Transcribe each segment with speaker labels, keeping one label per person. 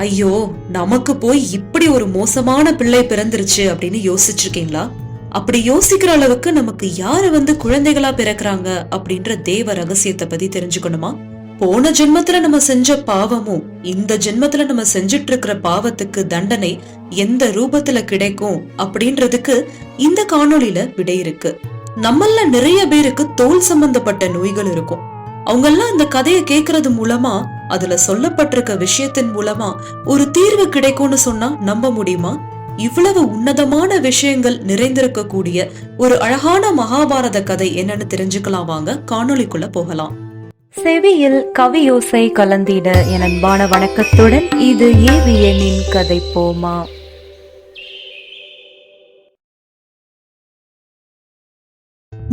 Speaker 1: ஐயோ நமக்கு போய் இப்படி ஒரு மோசமான பிள்ளை பிறந்துருச்சு அப்படின்னு யோசிச்சிருக்கீங்களா? அப்படி யோசிக்கிற அளவுக்கு நமக்கு யாரு வந்து குழந்தைகளா பிறக்கிறாங்க அப்படின்ற தேவ ரகசியத்தை பத்தி தெரிஞ்சுக்கணுமா? போன ஜென்மத்துல நம்ம செஞ்ச பாவமும் இந்த ஜென்மத்துல நம்ம செஞ்சுட்டு இருக்கிற பாவத்துக்கு தண்டனை எந்த ரூபத்துல கிடைக்கும் அப்படின்றதுக்கு இந்த காணொளியில விடை இருக்கு. நம்மள நிறைய பேருக்கு தோல் சம்பந்தப்பட்ட நோய்கள் இருக்கும். அவங்க எல்லாம் இந்த கதையை கேக்குறது மூலமா அதுல சொல்லப்பட்டிருக்க விஷயத்தின் மூலமா ஒரு தீர்வு கிடைக்கும்னு சொன்னா நம்ப முடியுமா? இவ்வளவு உன்னதமான விஷயங்கள் நிறைந்திருக்க கூடிய ஒரு அழகான மகாபாரத கதை என்னன்னு தெரிஞ்சுக்கலாம் வாங்க காணொளிக்குள்ள போகலாம்.
Speaker 2: செவியில் கவியோசை கலந்திட என் அன்பான வணக்கத்துடன் இது ஏவிஎனின் கதை போமா.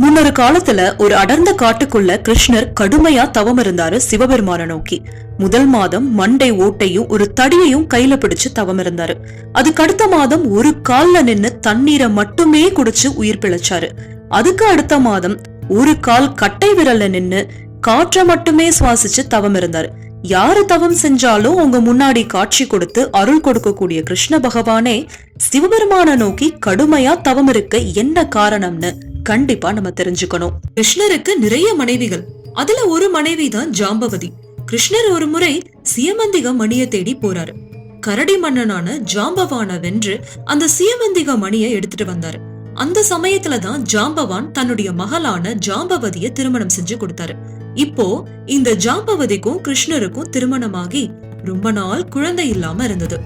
Speaker 1: முன்னொரு காலத்துல ஒரு அடர்ந்த காட்டுக்குள்ள கிருஷ்ணர் கடுமையா தவம் இருந்தாரு சிவபெருமான நோக்கி. முதல் மாதம் மண்டை ஓட்டையும் ஒரு தடியையும் கையில பிடிச்சு தவம் இருந்தாரு. அதுக்கு அடுத்த மாதம் ஒரு கால்ல நின்னு தண்ணீரை மட்டுமே குடிச்சு உயிர் பிழைச்சாரு. அதுக்கு அடுத்த மாதம் ஒரு கால் கட்டை விரல்ல நின்னு காற்ற மட்டுமே சுவாசிச்சு தவம் இருந்தாரு. யாரு தவம் செஞ்சாலும் உங்க முன்னாடி காட்சி கொடுத்து அருள் கொடுக்கக்கூடிய கிருஷ்ண பகவானே சிவபெருமான நோக்கி கடுமையா தவம் இருக்க என்ன காரணம்னு கண்டிப்பா நம்ம தெரிஞ்சுக்கணும். கிருஷ்ணருக்கு நிறைய மனைவிகள். அதுல ஒரு மனைவி தான் ஜாம்பவதி. கிருஷ்ணர் ஒரு முறை சியமந்திக மணியை தேடி போறாரு. கரடி மன்னனான ஜாம்பவான வென்று அந்த சியமந்திக மணியை எடுத்துட்டு வந்தாரு. அந்த சமயத்துல தான் ஜாம்பவான் தன்னுடைய மகளான ஜாம்பவதிய திருமணம் செஞ்சு கொடுத்தாரு. இப்போ இந்த ஜாம்பவதிக்கும் கிருஷ்ணருக்கும் திருமணமாகி ரொம்ப நாள் குழந்தை இல்லாம இருந்தது.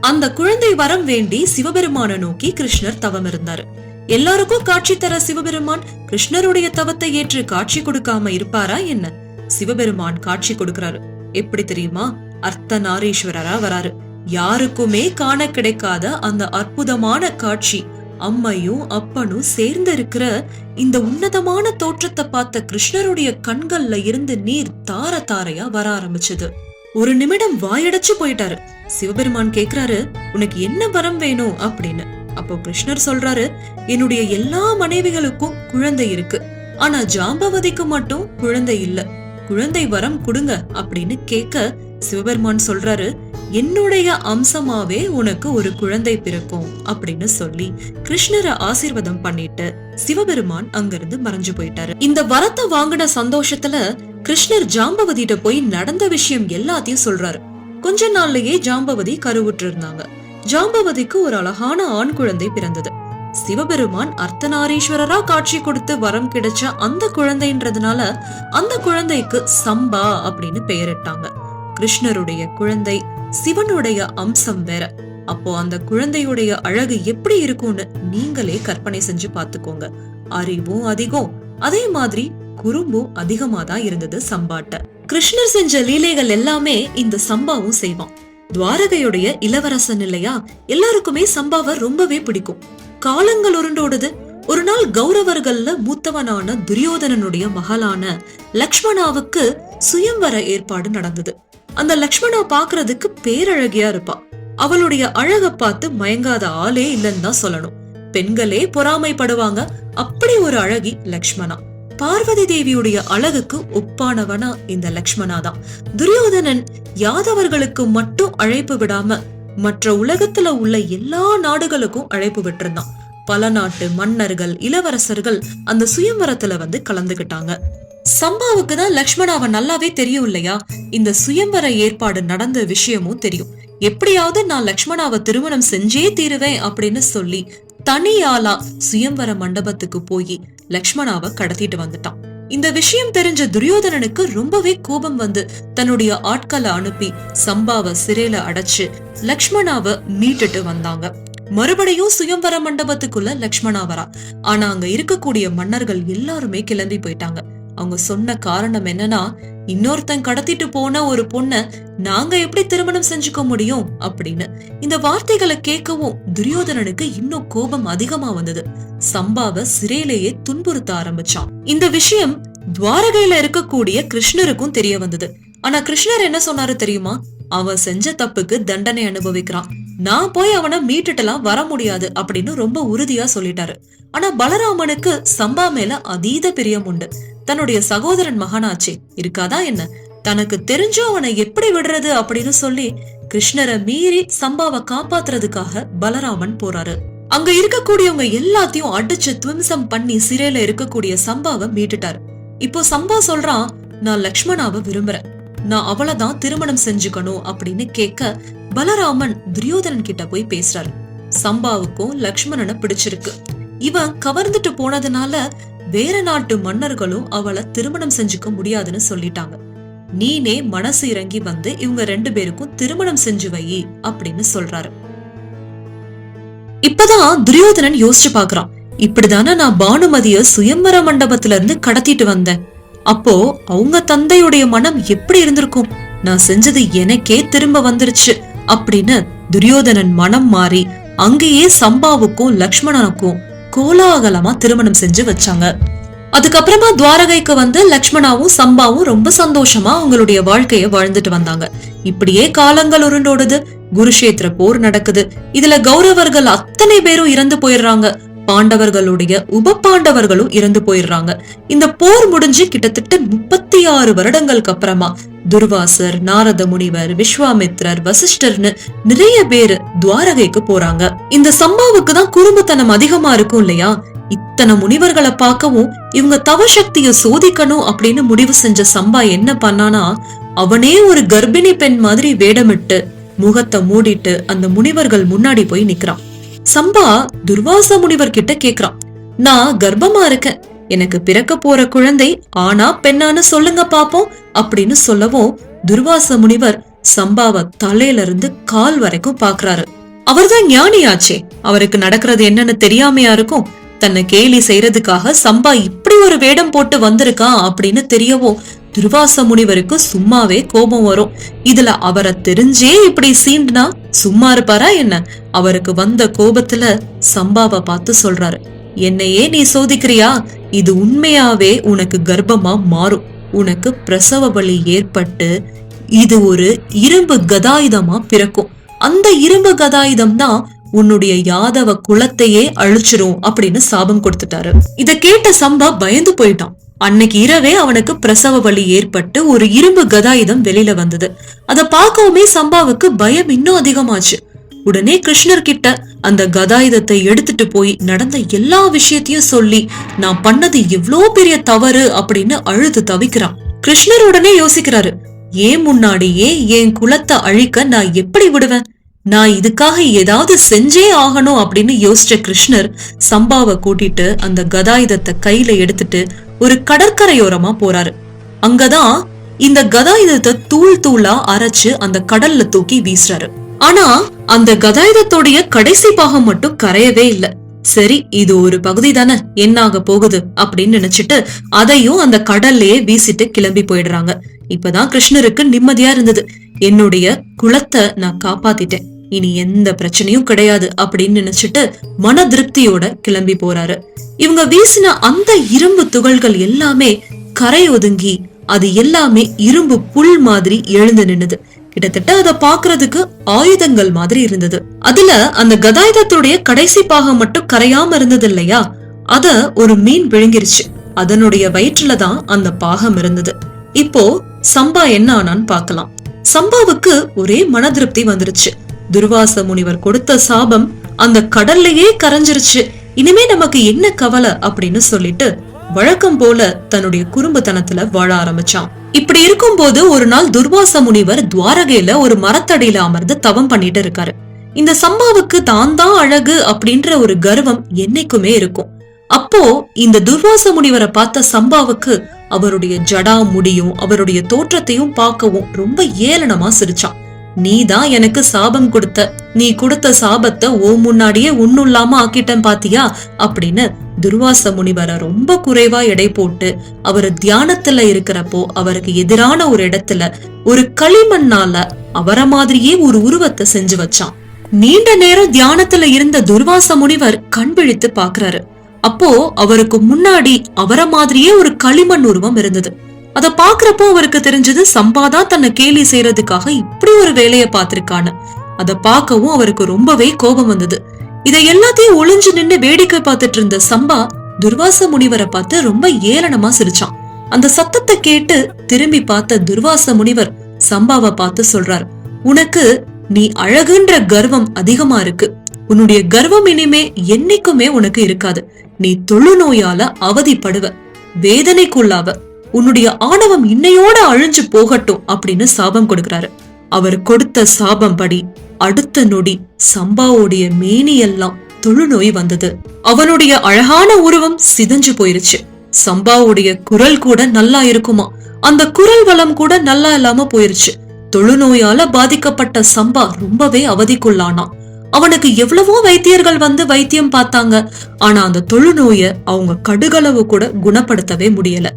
Speaker 1: அந்த குழந்தை வரம் வேண்டி சிவபெருமான நோக்கி கிருஷ்ணர் தவம் இருந்தாரு எல்லாருக்கும் காட்சி தர சிவபெருமான் கிருஷ்ணருடைய தவத்தை ஏற்று காட்சி கொடுக்காம இருப்பாரா என்ன? சிவபெருமான் காட்சி கொடுக்கிறாரு. எப்படி தெரியுமா? அர்த்த நாரீஸ்வரரா வராரு. யாருக்குமே காண கிடைக்காத அந்த அற்புதமான காட்சி. அம்மையும் அப்பனும் சேர்ந்து இருக்கிற இந்த உன்னதமான தோற்றத்தை பார்த்த கிருஷ்ணருடைய கண்கள்ல இருந்து நீர் தார தாரையா வர ஆரம்பிச்சது. ஒரு நிமிடம் வாயடைச்சு போயிட்டாரு. சிவபெருமான் கேக்குறாரு உனக்கு என்ன வரம் வேணும்? அப்படின்னு. அப்போ கிருஷ்ணர் சொல்றாரு என்னுடைய எல்லா மனைவிகளுக்கும் குழந்தை இருக்கு. ஆனா ஜாம்பவதிக்கு மட்டும் குழந்தை இல்ல. குழந்தை வரம் கொடுங்க அப்படின்னு கேட்க சிவபெருமான் சொல்றாரு என்னுடைய அம்சமாவே உனக்கு ஒரு குழந்தை பிறக்கும் அப்படின்னு சொல்லி கிருஷ்ணரை ஆசீர்வாதம் பண்ணிட்டு சிவபெருமான் அங்கிருந்து மறைஞ்சு போயிட்டாரு. இந்த வரத்தை வாங்கின சந்தோஷத்துல கிருஷ்ணர் ஜாம்பவதிட்ட போய் நடந்த விஷயம் எல்லாத்தையும் சொல்றாரு. கொஞ்ச நாள்லயே ஜாம்பவதி கருவுற்று இருந்தாங்க ஜாம்பவதிக்கு ஒரு அழகான ஆண் குழந்தை பிறந்தது. சிவபெருமான் அர்த்தநாரீஸ்வரரா காட்சி கொடுத்து வரம் கிடைச்ச அந்த குழந்தைன்றதுனால அந்த குழந்தைக்கு சம்பா அப்படின்னு பெயரிட்டாங்க. கிருஷ்ணருடைய குழந்தை சிவனுடைய அம்சம் வேற. அப்போ அந்த குழந்தையுடைய அழகு எப்படி இருக்கும்னு நீங்களே கற்பனை செஞ்சு பாத்துக்கோங்க அறிவும் அதிகம். அதே மாதிரி குறும்பும் அதிகமா தான் இருந்தது சம்பாட்ட. கிருஷ்ணர் செஞ்ச லீலைகள் எல்லாமே இந்த சம்பாவும் செய்வான். துவாரகையுடைய இளவரசன் இல்லையா எல்லாருக்குமே சம்பாவை ரொம்பவே பிடிக்கும். காலங்கள் உருண்டோடுது. ஒரு நாள் கௌரவர்கள்ல மூத்தவனான துரியோதனனுடைய மகளான லக்ஷ்மணாவுக்கு சுயம்வர ஏற்பாடு நடந்தது. அந்த லக்ஷ்மணா பாக்குறதுக்கு பேரழகியா இருப்பா. அவளுடைய அழக பார்த்து மயங்காத ஆளே இல்லைன்னு தான் சொல்லணும். பெண்களே பொறாமைப்படுவாங்க. அப்படி ஒரு அழகி லக்ஷ்மணா. பார்வதி தேவியுடைய அழகுக்கு ஒப்பானவனா இந்த லக்ஷ்மணா தான். துரியோதனன் யாதவர்களுக்கு மட்டும் அழைப்பு விடாம மற்ற உலகத்துல உள்ள எல்லா நாடுகளுக்கும் அழைப்பு விட்டிருந்தான். பல நாட்டு மன்னர்கள் இளவரசர்கள் அந்த சுயம்பரத்துல வந்து கலந்துகிட்டாங்க. சம்பாவுக்கு தான் லக்ஷ்மணாவை நல்லாவே தெரியும் இல்லையா? இந்த சுயம்பர ஏற்பாடு நடந்த விஷயமும் தெரியும். எப்படியாவது நான் லக்ஷ்மணாவை திருமணம் செஞ்சே தீருவேன் அப்படின்னு சொல்லி தனியாலா சுயம்வர மண்டபத்துக்கு போய் லக்ஷ்மணாவை கடத்திட்டு வந்துட்டான். இந்த விஷயம் தெரிஞ்ச துரியோதனனுக்கு ரொம்பவே கோபம் வந்து தன்னுடைய ஆட்களை அனுப்பி சம்பாவை சிறையில அடைச்சு லக்ஷ்மணாவை மீட்டுட்டு வந்தாங்க. மறுபடியும் சுயம்வர மண்டபத்துக்குள்ள லக்ஷ்மணா வரா. ஆனா அங்க இருக்கக்கூடிய மன்னர்கள் எல்லாருமே கிளம்பி போயிட்டாங்க. அவங்க சொன்ன காரணம் என்னன்னா இன்னொருத்தன் கடத்திட்டு போன ஒரு பொண்ண நாங்க எப்படி திருமணம் செஞ்சுக்க முடியும் அப்படின்னு இந்த வார்த்தைகளை கேட்கவும் துரியோதனனுக்கு இன்னும் கோபம் அதிகமா வந்தது. சம்பாவ சிறையிலேயே துன்புறுத்த ஆரம்பிச்சான். இந்த விஷயம் துவாரகையில இருக்கக்கூடிய கிருஷ்ணருக்கும் தெரிய வந்தது. ஆனா கிருஷ்ணர் என்ன சொன்னாரு தெரியுமா? அவன் செஞ்ச தப்புக்கு தண்டனை அனுபவிக்கிறான். நான் போய் அவனை மீட்டுட்டுலாம் வர முடியாது அப்படின்னு ரொம்ப உறுதியா சொல்லிட்டாரு. ஆனா பலராமனுக்கு சம்பா மேல அதீத பிரியம் உண்டு. தன்னுடைய சகோதரன் மகனாச்சே இருக்காதா என்ன? தனக்கு தெரிஞ்சும் அவனை எப்படி விடுறது அப்படின்னு சொல்லி கிருஷ்ணரை மீறி சம்பாவை காப்பாத்துறதுக்காக பலராமன் போறாரு. அங்க இருக்கக்கூடியவங்க எல்லாத்தையும் அடிச்சு துவம்சம் பண்ணி சிறையில இருக்கக்கூடிய சம்பாவை மீட்டுட்டாரு. இப்போ சம்பா சொல்றான் நான் லக்ஷ்மணாவை விரும்புறேன். நான் அவளை தான் திருமணம் செஞ்சுக்கணும் அப்படின்னு கேட்க பலராமன் துரியோதனன் கிட்ட போய் பேசுறாரு. சம்பாவுக்கும் லக்ஷ்மணனை பிடிச்சிருக்கு. இவன் கவர்ந்துட்டு போனதுனால வேற நாட்டு மன்னர்களும் அவளை திருமணம் செஞ்சுக்க முடியாதுன்னு சொல்லிட்டாங்க. நீனே மனசு இறங்கி வந்து இவங்க ரெண்டு பேருக்கும் திருமணம் செஞ்சு வை அப்படின்னு சொல்றாரு. இப்பதான் துரியோதனன் யோசிச்சு பாக்குறான் இப்படிதானே நான் பானுமதிய சுயம்பர மண்டபத்துல இருந்து கடத்திட்டு வந்தேன். அப்போ அவங்க தந்தையுடைய மனம் எப்படி இருந்திருக்கும்? நான் செஞ்சது எனக்கே திரும்ப வந்துருச்சு அப்படின்னு துரியோதனன் மனம் மாறி அங்கேயே சம்பாவுக்கும் லக்ஷ்மணனுக்கும் கோலாகலமா திருமணம் செஞ்சு வச்சாங்க. அதுக்கப்புறமா துவாரகைக்கு வந்து லக்ஷ்மணாவும் சம்பாவும் ரொம்ப சந்தோஷமா அவங்களுடைய வாழ்க்கைய வாழ்ந்துட்டு வந்தாங்க. இப்படியே காலங்கள் உருண்டோடுது. குருஷேத்திர போர் நடக்குது. இதுல கௌரவர்கள் அத்தனை பேரும் இறந்து போயிடுறாங்க. பாண்டவர்களுடைய உப பாண்டவர்களும் இறந்து போயிடுறாங்க. இந்த போர் முடிஞ்சு கிட்டத்தட்ட முப்பத்தி ஆறு வருடங்களுக்கு அப்புறமா துர்வாசர் நாரத முனிவர் விஸ்வாமித்ரர் வசிஷ்டர்னு நிறைய பேரு துவாரகைக்கு போறாங்க. இந்த சம்பாவுக்கு தான் குறும்புத்தனம் அதிகமா இருக்கும் இல்லையா? இத்தனை முனிவர்களை பார்க்கவும் இவங்க தவசக்திய சோதிக்கணும் அப்படின்னு முடிவு செஞ்ச சம்பா என்ன பண்ணானா அவனே ஒரு கர்ப்பிணி பெண் மாதிரி வேடமிட்டு முகத்தை மூடிட்டு அந்த முனிவர்கள் முன்னாடி போய் நிக்கிறான். சம்பா துர்வாச முனிவர் கிட்ட கேக்குறான். நான் கர்ப்பமா இருக்கேன். எனக்கு பிறக்க போற குழந்தை ஆனா பெண்ணான்னு சொல்லுங்க பாப்போம் அப்படின்னு சொல்லவும் துர்வாச முனிவர் சம்பாவ தலையில இருந்து கால் வரைக்கும் பாக்குறாரு. அவர்தான் ஞானியாச்சே. அவருக்கு நடக்கிறது என்னன்னு தெரியாமையா இருக்கும். தன்னை கேலி செய்யறதுக்காக சம்பா இப்படி ஒரு வேடம் போட்டு வந்திருக்கான் அப்படின்னு தெரியவும் துர்வாச முனிவருக்கு சும்மாவே கோபம் வரும். இதுல அவரை தெரிஞ்சே இப்படி சீண்டுனா சும்மா இருப்பாரா என்ன? அவருக்கு வந்த கோபத்துல சம்பாவை பார்த்து சொல்றாரு. என்னையே நீ சோதிக்கிறியா? இது உண்மையாவே உனக்கு கர்ப்பமா மாறும். உனக்கு பிரசவ வலி ஏற்பட்டு இது ஒரு இரும்பு கதாயுதமா பிறக்கும். அந்த இரும்பு கதாயுதம் தான் உன்னுடைய யாதவ குலத்தையே அழிச்சிரும் அப்படின்னு சாபம் கொடுத்துட்டாரு. இத கேட்ட சம்பா பயந்து போயிட்டான். அன்னைக்கு இரவே அவனுக்கு பிரசவ வலி ஏற்பட்டு ஒரு இரும்பு கதாயுதம் வெளியில வந்தது. அத பார்க்கவுமே சம்பாவுக்கு பயம் இன்னும் அதிகமாச்சு. உடனே கிருஷ்ணர் கிட்ட அந்த கதாயுதத்தை எடுத்துட்டு போய் நடந்த எல்லா விஷயத்தையும் சொல்லி நான் பண்ணது எவ்வளோ பெரிய தவறு அப்படின்னு அழுது தவிக்கிறான். கிருஷ்ணர் உடனே யோசிக்கிறாரு ஏன் முன்னாடியே என் குலத்தை அழிக்க நான் எப்படி விடுவேன்? நான் இதுக்காக ஏதாவது செஞ்சே ஆகணும் அப்படின்னு யோசிச்ச கிருஷ்ணர் சம்பாவை கூட்டிட்டு அந்த கதாயுதத்தை கையில எடுத்துட்டு ஒரு கடற்கரையோரமா போறாரு. அங்கதான் இந்த கதாயுதத்தை தூள் தூளா அரைச்சு அந்த கடல்ல தூக்கி வீசுறாரு. ஆனா அந்த கதாயுதத்தோடைய கடைசி பாகம் மட்டும் கரையவே இல்ல. சரி இது ஒரு பகுதி தானே என்னாக போகுது அப்படின்னு நினைச்சிட்டு அதையும் அந்த கடல்லயே வீசிட்டு கிளம்பி போயிடுறாங்க. இப்பதான் கிருஷ்ணருக்கு நிம்மதியா இருந்தது. என்னுடைய குலத்தை நான் காப்பாத்திட்டேன். இனி எந்த பிரச்சனையும் கிடையாது அப்படின்னு நினைச்சிட்டு மன திருப்தியோட கிளம்பி போறாரு. இவங்க வீசின அந்த இரும்பு துகள்கள் எல்லாமே கரை ஒதுங்கி அது எல்லாமே இரும்பு புல் மாதிரி எழுந்து நின்னுது. கிட்டத்தட்ட அத பாக்குறதுக்கு ஆயுதங்கள் மாதிரி இருந்தது. அதுல அந்த கதாயுதத்துடைய கடைசி பாகம் மட்டும் கரையாம இருந்தது இல்லையா? அத ஒரு மீன் விழுங்கிருச்சு. அதனுடைய வயிற்றுல தான் அந்த பாகம் இருந்தது. இப்போ சம்பா என்ன ஆனான்னு பாக்கலாம் சம்பாவுக்கு ஒரே மன திருப்தி வந்துருச்சு. துர்வாச முனிவர் கொடுத்த சாபம் அந்த கடல்லையே கரைஞ்சிருச்சு. இனிமே நமக்கு என்ன கவலை அப்படின்னு சொல்லிட்டு வழக்கம் போல தன்னுடைய குறும்புத்தனத்துல வாழ ஆரம்பிச்சான். இப்படி இருக்கும் போது ஒரு நாள் துர்வாச முனிவர் துவாரகையில ஒரு மரத்தடியில அமர்ந்து தவம் பண்ணிட்டு இருக்காரு. இந்த சம்பாவுக்கு தான் தான் அழகு அப்படின்ற ஒரு கர்வம் என்னைக்குமே இருக்கும். அப்போ இந்த துர்வாச முனிவரை பார்த்த சம்பாவுக்கு அவருடைய ஜடா முடியும் அவருடைய தோற்றத்தையும் பார்க்கவும் ரொம்ப ஏளனமா சிரிச்சான். நீதான் எனக்கு சாபம் கொடுத்த. நீ கொடுத்த சாபத்தை ஓ முன்னாடியே உண்ணுல்லாம ஆக்கிட்டேன் பாத்தியா? அப்படின்னு துர்வாச முனிவரை ரொம்ப குறைவா எடை போட்டு அவர் தியானத்துல இருக்கிறப்போ அவருக்கு எதிரான ஒரு இடத்துல ஒரு களிமண்ணால அவர மாதிரியே ஒரு உருவத்தை செஞ்சு வச்சான். நீண்ட நேரம் தியானத்துல இருந்த துர்வாச முனிவர் கண் விழித்து பாக்குறாரு அப்போ அவருக்கு முன்னாடி அவர மாதிரியே ஒரு களிமண் உருவம் இருந்தது. அத பாக்குறப்போ அவருக்கு தெரிஞ்சது சம்பாதான் தன்னை கேலி செய்யறதுக்காக இப்படி ஒரு வேலையை பார்த்திருக்கான்னு. அத பார்க்கவும் அவருக்கு ரொம்பவே கோபம் வந்தது. இதை எல்லாத்தையும் ஒளிஞ்சு நின்னு வேடிக்கை பார்த்துட்டு இருந்த சம்பா துர்வாச முனிவரை பார்த்து ரொம்ப ஏளனமா சிரிச்சான். அந்த சத்தத்தை கேட்டு திரும்பி பார்த்த துர்வாச முனிவர் சம்பாவை பார்த்து சொல்றார் உனக்கு நீ அழகுன்ற கர்வம் அதிகமா இருக்கு. உன்னுடைய கர்வம் இனிமே என்னைக்குமே உனக்கு இருக்காது. நீ தொழுநோயால அவதிப்படுவ. வேதனைக்குள்ளாவ. உன்னுடைய ஆணவம் இன்னையோட அழிஞ்சு போகட்டும் அப்படின்னு சாபம் கொடுக்கிறாரு. அவர் கொடுத்த சாபம் படி அடுத்த நொடி சம்பாவுடைய மேனியெல்லாம் தொழுநோய் வந்தது. அவனுடைய அழகான உருவம் சிதைஞ்சு போயிருச்சு. சம்பாவுடைய குரல் கூட நல்லா இருக்குமா? அந்த குரல் வளம் கூட நல்லா இல்லாம போயிருச்சு. தொழுநோயால பாதிக்கப்பட்ட சம்பா ரொம்பவே அவதிக்குள்ளானான். அவனுக்கு எவ்வளவோ வைத்தியர்கள் வந்து வைத்தியம் பார்த்தாங்க. ஆனா அந்த தொழுநோய அவங்க கடுகளவு கூட குணப்படுத்தவே முடியல.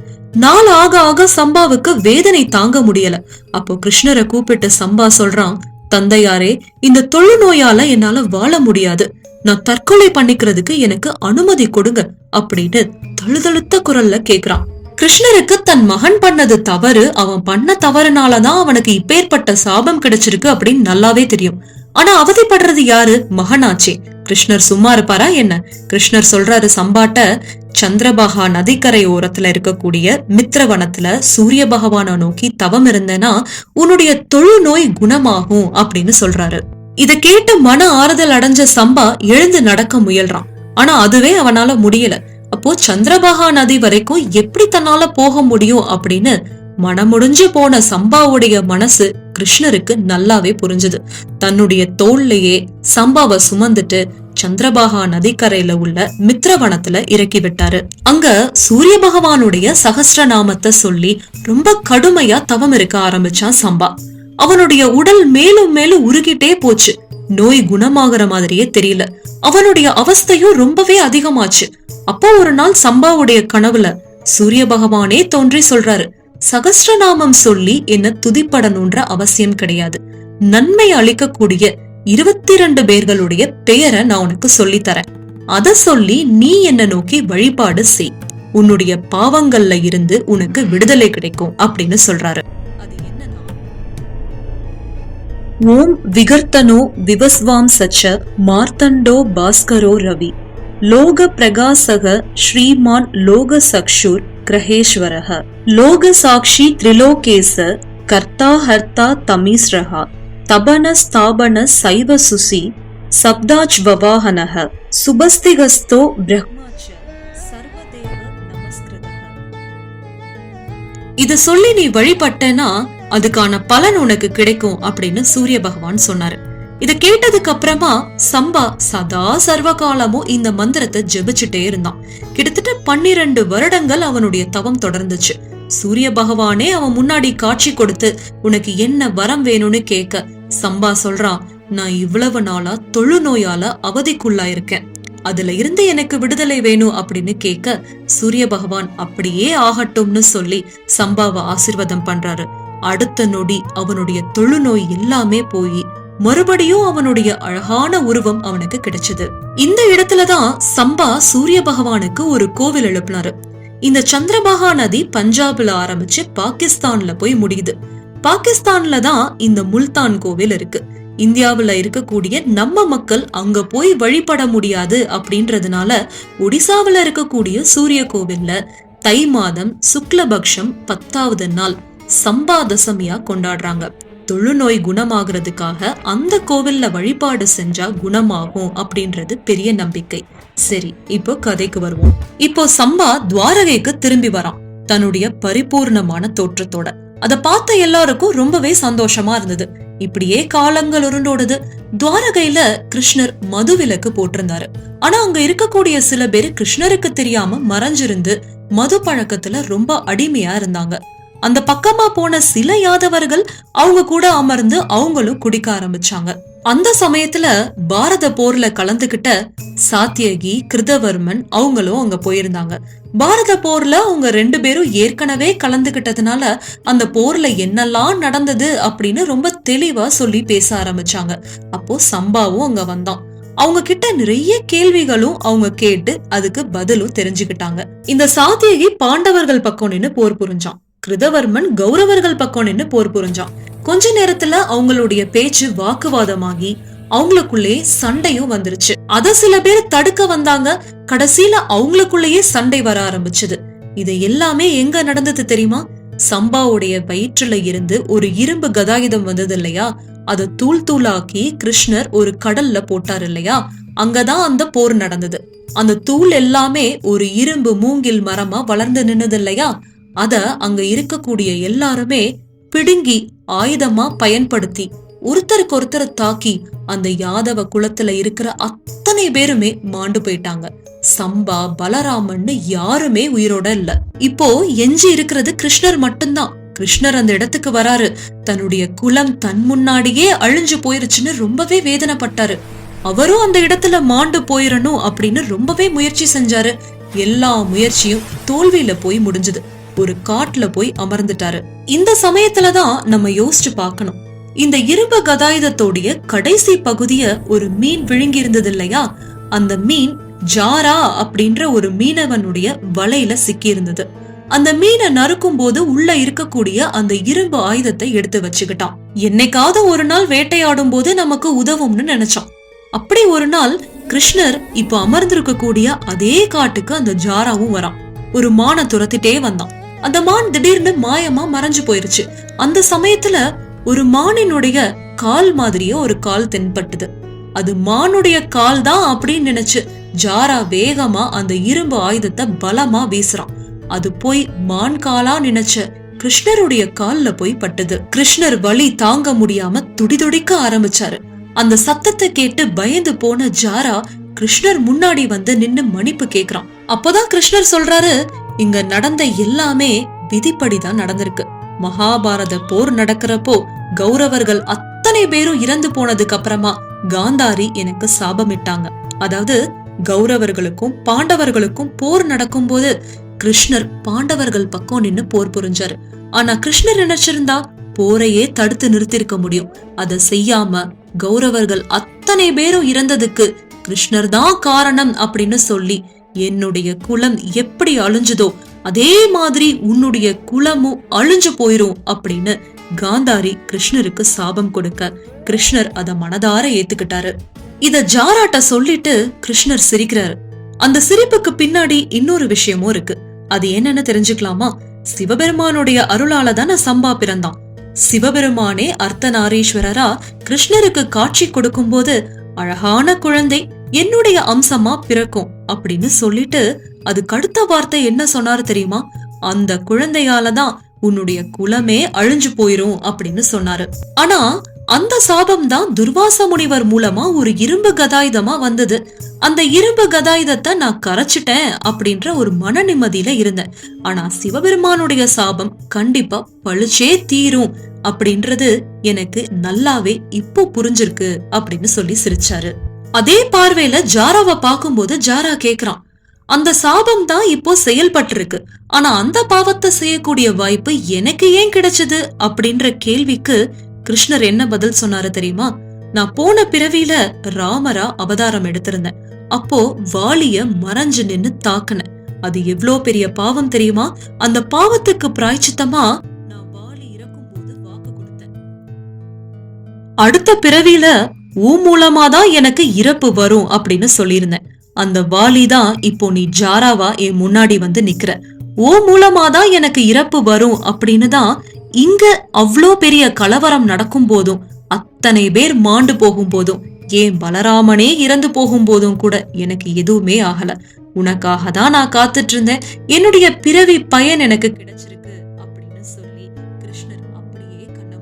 Speaker 1: நாள் ஆக ஆக சம்பாவுக்கு வேதனை தாங்க முடியல. அப்போ கிருஷ்ணரை கூப்பிட்டு சம்பா சொல்றான் தந்தையாரே இந்த தொழுநோயால என்னால வாழ முடியாது. நான் தற்கொலை பண்ணிக்கிறதுக்கு எனக்கு அனுமதி கொடுங்க அப்படின்னு தழுதழுத்த குரல்ல கேக்குறான். கிருஷ்ணருக்கு தன் மகன் பண்ணது தவறு அவன் பண்ண தவறுனாலதான் அவனுக்கு இப்பேற்பட்ட சாபம் கிடைச்சிருக்கு அப்படின்னு நல்லாவே தெரியும். ஆனா அவதிப்படுறது யாரு? மகனாச்சே. கிருஷ்ணர் சும்மா இருப்பாரா என்ன? கிருஷ்ணர் சொல்றாரு சம்பாட்ட சந்திரபாகா நதிக்கரை ஓரத்துல இருக்கக்கூடிய மித்திரவனத்துல சூரிய பகவான நோக்கி தவம் இருந்தேன்னா உன்னுடைய தொழு நோய் குணமாகும் அப்படின்னு சொல்றாரு. இத கேட்டு மன ஆறுதல் அடைஞ்ச சம்பா எழுந்து நடக்க முயல்றான். ஆனா அதுவே அவனால முடியல. அப்போ சந்திரபாகா நதி வரைக்கும் எப்படி தன்னால போக முடியும் அப்படின்னு மனமுடிஞ்சு போன சம்பாவுடைய மனசு கிருஷ்ணருக்கு நல்லாவே புரிஞ்சுது. தன்னுடைய தோல்லையே சம்பாவை சுமந்துட்டு சந்திரபாகா நதிக்கரையில உள்ள மித்ரவனத்துல இறக்கி விட்டாரு. அங்க சூரிய பகவானுடைய சகஸ்ரநாமத்தை சொல்லி ரொம்ப கடுமையா தவம் இருக்க ஆரம்பிச்சான் சம்பா. அவனுடைய உடல் மேலும் மேலும் உருகிட்டே போச்சு. நோய் குணமாகற மாதிரியே தெரியல. அவனுடைய அவஸ்தையும் ரொம்பவே அதிகமாச்சு. அப்போ ஒரு நாள் சம்பாவுடைய கனவுல சூரிய பகவானே தோன்றி சொல்றாரு. சகஸ்ரநாமம் சொல்லி என்ன துதிப்படணுன்ற அவசியம் கிடையாது. நன்மை அளிக்கக்கூடிய இருபத்தி ரெண்டு பேர்களுடைய பெயரை நான் உனக்கு சொல்லி தரேன் அத சொல்லி நீ என்ன நோக்கி வழிபாடு செய். உன்னுடைய பாவங்கள்ல இருந்து உனக்கு விடுதலை கிடைக்கும் அப்படின்னு சொல்றாரு. ஓம் விகர்த்தனோ விவஸ்வாம் சச்ச மார்த்தண்டோ பாஸ்கரோ ரவி. லோக பிரகாசக ஸ்ரீமான் லோக சக்ஷுர் கிரகேஸ்வரக லோக சாட்சி திரிலோகேச கர்த்தா ஹர்த்தா தமிஸ்ரஹா. தபன ஸ்தாபன சைவ சுசி சப்தாஜ் பவாஹனக சுபஸ்திகஸ்தோ பிரம்மாச்ச சர்வதேவ நமஸ்கிருத இத சொல்லி நீ வழிபட்டனா அதுக்கான பலன் உனக்கு கிடைக்கும் அப்படின்னு சூரிய பகவான் சொன்னாரு. இத கேட்டதுக்கு அப்புறமா சம்பா சதா சர்வகாலமும் இந்த மந்திரத்தை ஜெபிச்சுட்டே இருந்தான். கிட்டத்தட்ட பன்னிரண்டு வருடங்கள் அவனுடைய தவம் தொடர்ந்துச்சு. சூரிய பகவானே அவன் முன்னாடி காட்சி கொடுத்து உனக்கு என்ன வரம் வேணும்னு கேட்க. சம்பா சொல்றான் நான் இவ்வளவு நாளா தொழுநோயால அவதிக்குள்ளா இருக்கேன் அதுல இருந்து எனக்கு விடுதலை வேணும் அப்படின்னு கேட்க சூரிய பகவான் அப்படியே ஆகட்டும்னு சொல்லி சம்பாவை ஆசிர்வாதம் பண்றாரு. அடுத்த நொடி அவனுடைய தொழுநோய் எல்லாமே போய் மறுபடியும் அவனுடைய அழகான உருவம் அவனுக்கு கிடைச்சது. இந்த இடத்துலதான் சம்பா சூரிய பகவானுக்கு ஒரு கோவில் எழுப்பினாரு. இந்த சந்திரமகா நதி பஞ்சாப்ல ஆரம்பிச்சு பாகிஸ்தான்ல போய் முடியுது. பாகிஸ்தான்ல தான் இந்த முல்தான் கோவில் இருக்கு. இந்தியாவுல இருக்கக்கூடிய நம்ம மக்கள் அங்க போய் வழிபட முடியாது அப்படின்றதுனால ஒடிசாவுல இருக்கக்கூடிய சூரிய கோவில்ல தை மாதம் சுக்லபக்ஷம் பத்தாவது நாள் சம்பா தசமியா கொண்டாடுறாங்க. தொழுநோய் குணமாகிறதுக்காக அந்த கோவில்ல வழிபாடு செஞ்சா குணமாகும் அப்படின்றது பெரிய நம்பிக்கை. சரி இப்போ கதைக்கு வருவோம். இப்போ சம்பா துவாரகைக்கு திரும்பி வரான் தன்னுடைய பரிபூர்ணமான தோற்றத்தோட. அத பார்த்த எல்லாருக்கும் ரொம்பவே சந்தோஷமா இருந்தது. இப்படியே காலங்கள் உருண்டோடுது. துவாரகையில கிருஷ்ணர் மது மதுவிலக்கு போட்டிருந்தாரு. ஆனா அங்க இருக்கக்கூடிய சில பேர் கிருஷ்ணருக்கு தெரியாம மறைஞ்சிருந்து மது பழக்கத்துல ரொம்ப அடிமையா இருந்தாங்க. அந்த பக்கமா போன சில யாதவர்கள் அவங்க கூட அமர்ந்து அவங்களும் குடிக்க ஆரம்பிச்சாங்க. அந்த சமயத்துல பாரத போர்ல கலந்துகிட்ட சாத்தியகி கிருதவர்மன் அவங்களும் அங்க போயிருந்தாங்க. பாரத போர்ல அவங்க ரெண்டு பேரும் ஏற்கனவே கலந்துகிட்டதுனால அந்த போர்ல என்னெல்லாம் நடந்தது அப்படின்னு ரொம்ப தெளிவா சொல்லி பேச ஆரம்பிச்சாங்க. அப்போ சம்பாவும் அங்க வந்தான். அவங்க கிட்ட நிறைய கேள்விகளும் அவங்க கேட்டு அதுக்கு பதிலும் தெரிஞ்சுக்கிட்டாங்க. இந்த சாத்தியகி பாண்டவர்கள் பக்கம் நின்னு போர் புரிஞ்சான். கிருதவர்மன் கௌரவர்கள் பக்கம் நின்னு போர் புரிஞ்சான். கொஞ்ச நேரத்துல அவங்களுடைய பேச்சு வாக்குவாதமாகி அவங்களுக்குள்ளேயே சண்டையும் வந்துருச்சு. அத சில பேர் தடுக்க வந்தாங்க. கடைசியில அவங்களுக்குள்ளேயே சண்டை வர ஆரம்பிச்சது. இது எல்லாமே எங்க நடந்தது தெரியுமா? சம்பாவுடைய வயிற்றுல இருந்து ஒரு இரும்பு கதாயுதம் வந்தது இல்லையா? அதை தூள் தூளாக்கி கிருஷ்ணர் ஒரு கடல்ல போட்டார் இல்லையா? அங்கதான் அந்த போர் நடந்தது. அந்த தூள் எல்லாமே ஒரு இரும்பு மூங்கில் மரமா வளர்ந்து நின்னது இல்லையா? அத அங்க இருக்கக்கூடிய எல்லாருமே பிடுங்கி ஆயுதமா பயன்படுத்தி ஒருத்தருக்கு ஒருத்தர் தாக்கி அந்த யாதவ குலத்துல இருக்கிற அத்தனை பேருமே மாண்டு போயிட்டாங்க. சம்பா பலராமன்னு யாருமே உயிரோட இல்ல. இப்போ எஞ்சி இருக்கிறது கிருஷ்ணர் மட்டும்தான். கிருஷ்ணர் அந்த இடத்துக்கு வராரு. தன்னுடைய குலம் தன் முன்னாடியே அழிஞ்சு போயிருச்சுன்னு ரொம்பவே வேதனைப்பட்டாரு. அவரும் அந்த இடத்துல மாண்டு போயிடணும் அப்படின்னு ரொம்பவே முயற்சி செஞ்சாரு. எல்லா முயற்சியும் தோல்வியில போய் முடிஞ்சது. ஒரு காட்டுல போய் அமர்ந்துட்டாரு. இந்த சமயத்துலதான் நம்ம யோசிச்சு பார்க்கணும். இந்த இரும்பு கதாயுதத்தோடைய கடைசி பகுதிய ஒரு மீன் விழுங்கி இருந்தது இல்லையா? அந்த மீன் ஜாரா அப்படின்ற ஒரு மீனவனுடைய வலையில சிக்கி இருந்தது அந்த மீனை நறுக்கும் போது உள்ள இருக்கக்கூடிய அந்த இரும்பு ஆயுதத்தை எடுத்து வச்சுக்கிட்டான். என்னைக்காவது ஒரு நாள் வேட்டையாடும் போது நமக்கு உதவும்னு நினைச்சான். அப்படி ஒரு நாள் கிருஷ்ணர் இப்ப அமர்ந்திருக்க கூடிய அதே காட்டுக்கு அந்த ஜாராவும் வரான். ஒரு மான துரத்திட்டே வந்தான். அந்த மான் திடீர்னு மாயமா மறைஞ்சு போயிருச்சு. அந்த சமயத்துல ஒரு மானினுடைய கால் மாதிரியே ஒரு கால் தென்பட்டது. அது மானுடைய கால் தான் அப்படின்னு நினைச்சு ஜாரா வேகமா அந்த இரும்பு ஆயுதத்தை பலமா வீசுறான். அது போய் மான் காலா நினைச்ச கிருஷ்ணருடைய கால்ல போய் பட்டது. கிருஷ்ணர் வலி தாங்க முடியாம துடிதுடிக்க ஆரம்பிச்சாரு. அந்த சத்தத்தை கேட்டு பயந்து போன ஜாரா கிருஷ்ணர் முன்னாடி வந்து நின்னு மன்னிப்பு கேக்குறான். அப்போதான் கிருஷ்ணர் சொல்றாரு இங்க நடந்த எல்லாமே விதிப்படிதான் நடந்திருக்கு. மகாபாரத போர் நடக்கிறப்போ கௌரவர்கள் அத்தனை பேரும் இறந்து போனதுக்கு அப்புறமா காந்தாரி எனக்கு சாபமிட்டாங்க. அதாவது கௌரவர்களுக்கும் பாண்டவர்களுக்கும் போர் நடக்கும்போது கிருஷ்ணர் பாண்டவர்கள் பக்கம் நின்னு போர் புரிஞ்சாரு. ஆனா கிருஷ்ணர் நினைச்சிருந்தா போரையே தடுத்து நிறுத்திருக்க முடியும். அதை செய்யாம கௌரவர்கள் அத்தனை பேரும் இறந்ததுக்கு கிருஷ்ணர் தான் காரணம் அப்படின்னு சொல்லி என்னுடைய குலம் எப்படி அழிஞ்சதோ அதே மாதிரி உன்னுடைய குலமும் அழிஞ்சு போயிரும் அப்படின்னு காந்தாரி கிருஷ்ணருக்கு சாபம் கொடுக்க கிருஷ்ணர் அத மனதார ஏத்துக்கிட்டாரு. இத ஜாராட்ட சொல்லிட்டு கிருஷ்ணர் சிரிக்கிறாரு. அந்த சிரிப்புக்கு பின்னாடி இன்னொரு விஷயமும் இருக்கு. அது என்னன்னு தெரிஞ்சுக்கலாமா? சிவபெருமானுடைய அருளால தானே சம்பா பிறந்தான். சிவபெருமானே அர்த்தநாரீஸ்வரரா கிருஷ்ணருக்கு காட்சி கொடுக்கும்போது அழகான குழந்தை என்னுடைய அம்சமா பிறக்கும் அப்படின்னு சொல்லிட்டு அதுக்கு அடுத்த வார்த்தை என்ன சொன்னாரு தெரியுமா? அந்த குழந்தையால தான் உன்னுடைய குலமே அழிஞ்சு போயிரும் அப்படின்னு சொன்னாரு. ஆனா அந்த சாபம் தான் துர்வாச முனிவர் மூலமா ஒரு இரும்பு கதாயுதமா வந்தது. அந்த இரும்பு கதாயுதத்தை நான் கரைச்சிட்டேன் அப்படின்ற ஒரு மன நிம்மதியில இருந்தேன். ஆனா சிவபெருமானுடைய சாபம் கண்டிப்பா பழிச்சே தீரும் அப்படின்றது எனக்கு நல்லாவே இப்போ புரிஞ்சிருக்கு அப்படின்னு சொல்லி சிரிச்சாரு. அதே பார்வையில ஜாராவை பார்க்கும்போது ஜாரா கேக்குறான். அந்த சாபம் தான் இப்போ செயல்பட்டிருக்கு. ஆனா அந்த பாவத்தை செய்யக்கூடிய வாய்ப்பு எனக்கு ஏன் கிடைச்சது? அப்படின்ற கேள்விக்கு கிருஷ்ணர் என்ன பதில் சொன்னாரு தெரியுமா? நான் போன பிறவியில ராமரா அவதாரம் எடுத்திருந்தேன். அப்போ வாலிய மறைஞ்சு நின்னு தாக்குனேன் அது எவ்ளோ பெரிய பாவம் தெரியுமா? அந்த பாவத்துக்கு பிராய்ச்சித்தமா நான் வாலி இறக்கும்போது வாக்கு கொடுத்தேன். அடுத்த பிறவியில ஊ மூலமா தான் எனக்கு இறப்பு வரும் அப்படின்னு சொல்லியிருந்தேன். அந்த வாலி தான் இப்போ நீ ஜாராவா என் முன்னாடி வந்து நிக்கிற. ஓ மூலமா தான் எனக்கு இறப்பு வரும் அப்படின்னு தான் இங்க அவ்வளோ பெரிய கலவரம் நடக்கும் போதும் அத்தனை பேர் மாண்டு போகும் போதும் ஏன் பலராமனே இறந்து போகும் போதும் கூட எனக்கு எதுவுமே ஆகல. உனக்காக தான் நான் காத்துட்டு இருந்தேன் என்னுடைய பிறவி பயன் எனக்கு கிடைச்சிருக்கு அப்படின்னு சொல்லி கிருஷ்ணர் அப்படியே கண்ண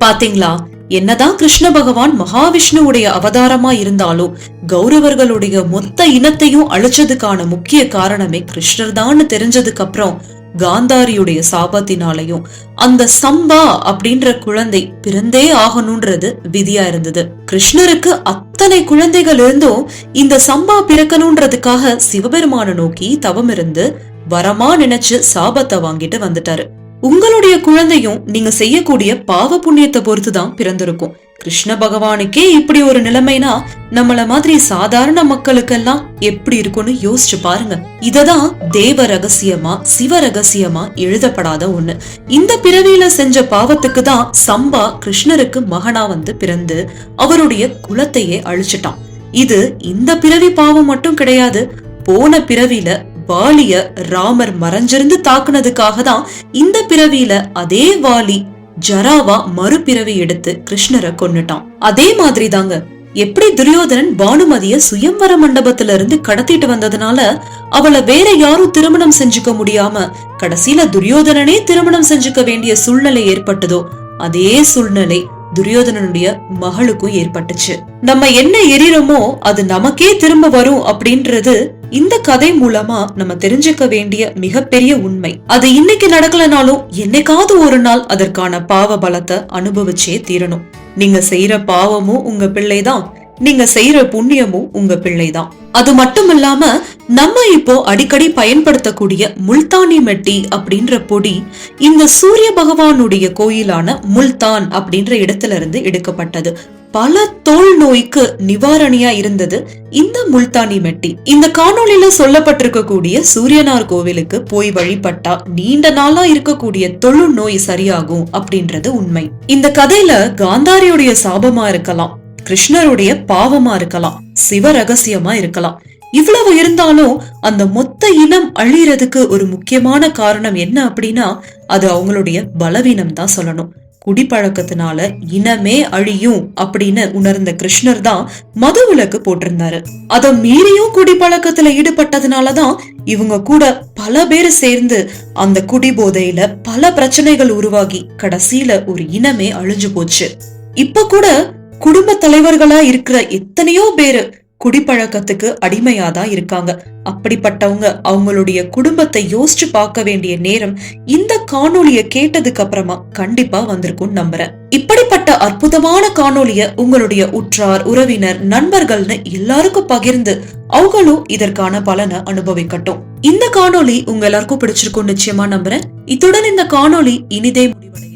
Speaker 1: பாத்தீங்களா? என்னதான் கிருஷ்ண பகவான் மகாவிஷ்ணுவுடைய அவதாரமா இருந்தாலும் கௌரவர்களுடைய மொத்த இனத்தையும் அழிச்சதுக்கான முக்கிய காரணமே கிருஷ்ணர் தான் தெரிஞ்சதுக்கு அப்புறம் காந்தாரியுடைய சாபத்தினாலையும் அந்த சம்பா அப்படின்ற குழந்தை பிறந்தே ஆகணும்ன்றது விதியா இருந்தது. கிருஷ்ணருக்கு அத்தனை குழந்தைகள் இருந்தும் இந்த சம்பா பிறக்கணும்ன்றதுக்காக சிவபெருமான நோக்கி தவம் இருந்து வரமா நினைச்சு சாபத்தை வாங்கிட்டு வந்துட்டாரு. உங்களுடைய குழந்தையும் நீங்க செய்யக்கூடிய பாவ புண்ணியத்தை பொறுத்து தான் பிறந்திருக்கும். கிருஷ்ண பகவானுக்கே இப்படி ஒரு நிலைமைனா நம்மள மாதிரி சாதாரண மக்களுக்கெல்லாம் எப்படி இருக்கும்னு யோசிச்சு பாருங்க. இததான் தேவ ரகசியமா சிவ ரகசியமா எழுதப்படாத ஒண்ணு. இந்த பிறவியில செஞ்ச பாவத்துக்கு தான் சம்பா கிருஷ்ணருக்கு மகனா வந்து பிறந்து அவருடைய குலத்தையே அழிச்சிட்டான். இது இந்த பிறவி பாவம் மட்டும் கிடையாது போன பிறவியில வாலிய ராமர் மறைஞ்சிருந்து தாக்குனதுக்காக தான் இந்த பிறவியில அதே வாலி ஜராவா மறுபிறவி எடுத்து கிருஷ்ணரை கொன்னுட்டான். அதே மாதிரி தாங்க எப்படி துரியோதனன் பானுமதிய சுயம்வர மண்டபத்துல இருந்து கடத்திட்டு வந்ததுனால அவளை வேற யாரும் திருமணம் செஞ்சுக்க முடியாம கடைசியில துரியோதனனே திருமணம் செஞ்சுக்க வேண்டிய சூழ்நிலை ஏற்பட்டதோ அதே சூழ்நிலை. துரியோதனனுடைய மகளுக்கும் ஏற்பட்டுச்சு. நம்ம என்ன எரியறோமோ அது நமக்கே திரும்ப வரும் அப்படின்றது இந்த கதை மூலமா நம்ம தெரிஞ்சுக்க வேண்டிய மிகப்பெரிய உண்மை. அது இன்னைக்கு நடக்கலனாலும் என்னைக்காவது ஒரு நாள் அதற்கான பாவ பலத்தை அனுபவிச்சே தீரணும். நீங்க செய்யற பாவமும் உங்க பிள்ளைதான். நீங்க செய்யற புண்ணியமும் உங்க பிள்ளைதான். அது மட்டும் இல்லாம நம்ம இப்போ அடிக்கடி பயன்படுத்தக்கூடிய முல்தானி மெட்டி அப்படின்ற பொடி இந்த சூரிய பகவானுடைய கோயிலான முல்தான் அப்படின்ற இடத்துல இருந்து எடுக்கப்பட்டது. பல தோல் நோய்க்கு நிவாரணியா இருந்தது இந்த முல்தானி மெட்டி. இந்த காணொளியில சொல்லப்பட்டிருக்கக்கூடிய சூரியனார் கோவிலுக்கு போய் வழிபட்டா நீண்ட நாளா இருக்கக்கூடிய தொழு நோய் சரியாகும் அப்படின்றது உண்மை. இந்த கதையில காந்தாரியுடைய சாபமா இருக்கலாம். கிருஷ்ணருடைய பாவமா இருக்கலாம் சிவ ரகசியமா இருக்கலாம். இவ்வளவு இருந்தாலும் அந்த மொத்த இனம் அழியறதுக்கு ஒரு முக்கியமான காரணம் என்ன அப்படின்னா அது அவங்களுடைய பலவீனம் தான் சொல்லணும். குடிப்பழக்கத்தினால இனமே அழியும் அப்படின்னு உணர்ந்த கிருஷ்ணர் தான் மது விளக்கு போட்டிருந்தாரு. அதை மீறியும் குடிப்பழக்கத்துல ஈடுபட்டதுனாலதான் இவங்க கூட பல பேர் சேர்ந்து அந்த குடி போதையில பல பிரச்சனைகள் உருவாகி கடைசியில ஒரு இனமே அழிஞ்சு போச்சு. இப்ப கூட குடும்ப தலைவர்களா இருக்கிற எத்தனையோ பேரு குடிப்பழக்கத்துக்கு அடிமையாதான் இருக்காங்க. அப்படிப்பட்டவங்க அவங்களுடைய குடும்பத்தை யோசிச்சு பார்க்க வேண்டிய நேரம் இந்த காணொலிய கேட்டதுக்கு அப்புறமா கண்டிப்பா வந்திருக்கும் நம்புறேன். இப்படிப்பட்ட அற்புதமான காணொலிய உங்களுடைய உற்றார் உறவினர் நண்பர்கள்னு எல்லாருக்கும் பகிர்ந்து அவங்களும் இதற்கான பலனை அனுபவிக்கட்டும். இந்த காணொலி உங்க எல்லாருக்கும் பிடிச்சிருக்கும் நிச்சயமா நம்புறேன். இத்துடன் இந்த காணொலி இனிதே முடிவடையும்